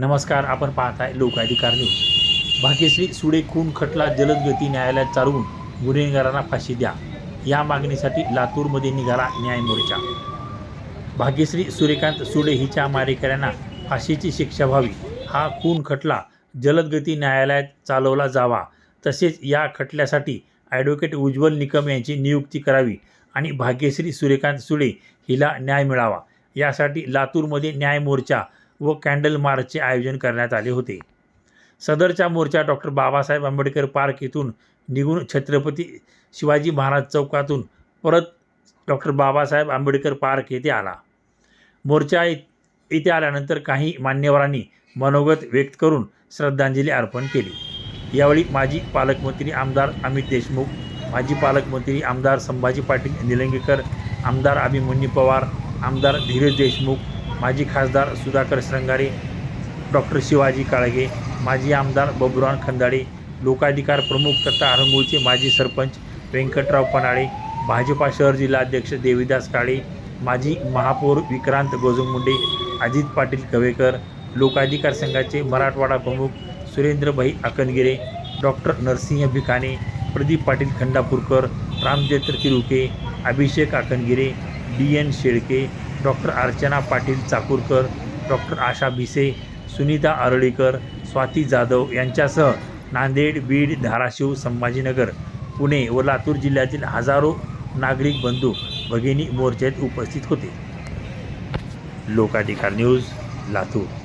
नमस्कार आपण पाहताय लोकाधिकार न्यूज. भाग्यश्री सुडे खून खटला जलद गती न्यायालयात चालवून गुन्हेगारांना फाशी द्या. या मागणीसाठी लातूरमध्ये निघाला न्याय मोर्चा. भाग्यश्री सूर्यकांत सुडे हिच्या मारेकऱ्यांना फाशीची शिक्षा व्हावी. हा खून खटला जलदगती न्यायालयात चालवला जावा. तसेच या खटल्यासाठी ॲडव्होकेट उज्ज्वल निकम यांची नियुक्ती करावी आणि भाग्यश्री सूर्यकांत सुडे हिला न्याय मिळावा. यासाठी लातूरमध्ये न्याय मोर्चा व कॅन्डल मार्चचे आयोजन करण्यात आले होते. सदरचा मोर्चा डॉक्टर बाबासाहेब आंबेडकर पार्क येथून निघून छत्रपती शिवाजी महाराज चौकातून परत डॉक्टर बाबासाहेब आंबेडकर पार्क येथे आला. मोर्चा ये- येथे आल्यानंतर काही मान्यवरांनी मनोगत व्यक्त करून श्रद्धांजली अर्पण केली. यावेळी माजी पालकमंत्री आमदार अमित देशमुख माजी पालकमंत्री आमदार संभाजी पाटील निलंगेकर आमदार अभिमन्यू पवार आमदार धीरज देशमुख माजी खासदार सुधाकर श्रंगारे डॉक्टर शिवाजी काळगे माजी आमदार बबुरान खंदाडे लोकाधिकार प्रमुख तथा हरंगूळचे माजी सरपंच व्यंकटराव पनाळे भाजपा शहर जिल्हाध्यक्ष देवीदास काळे माजी महापौर विक्रांत गोजमुंडे अजित पाटील कवेकर लोकाधिकार संघाचे मराठवाडा प्रमुख Surendrabhai Akangire doctor Narsinh Bhikane Pradeep Patil Khandapurkar Ramchandra Tiruke Abhishek Akangire D N Shelke doctor Archana Patil Chakurkar doctor Asha Bhise Sunita Aralikar Swati Jadhav यांच्यासह नांदेड बीड धाराशिव संभाजीनगर पुणे व लातूर जिल्ह्यातील हजारो नागरिक बंधू भगिनी मोर्चात उपस्थित होते. लोकाधिकार न्यूज लातूर.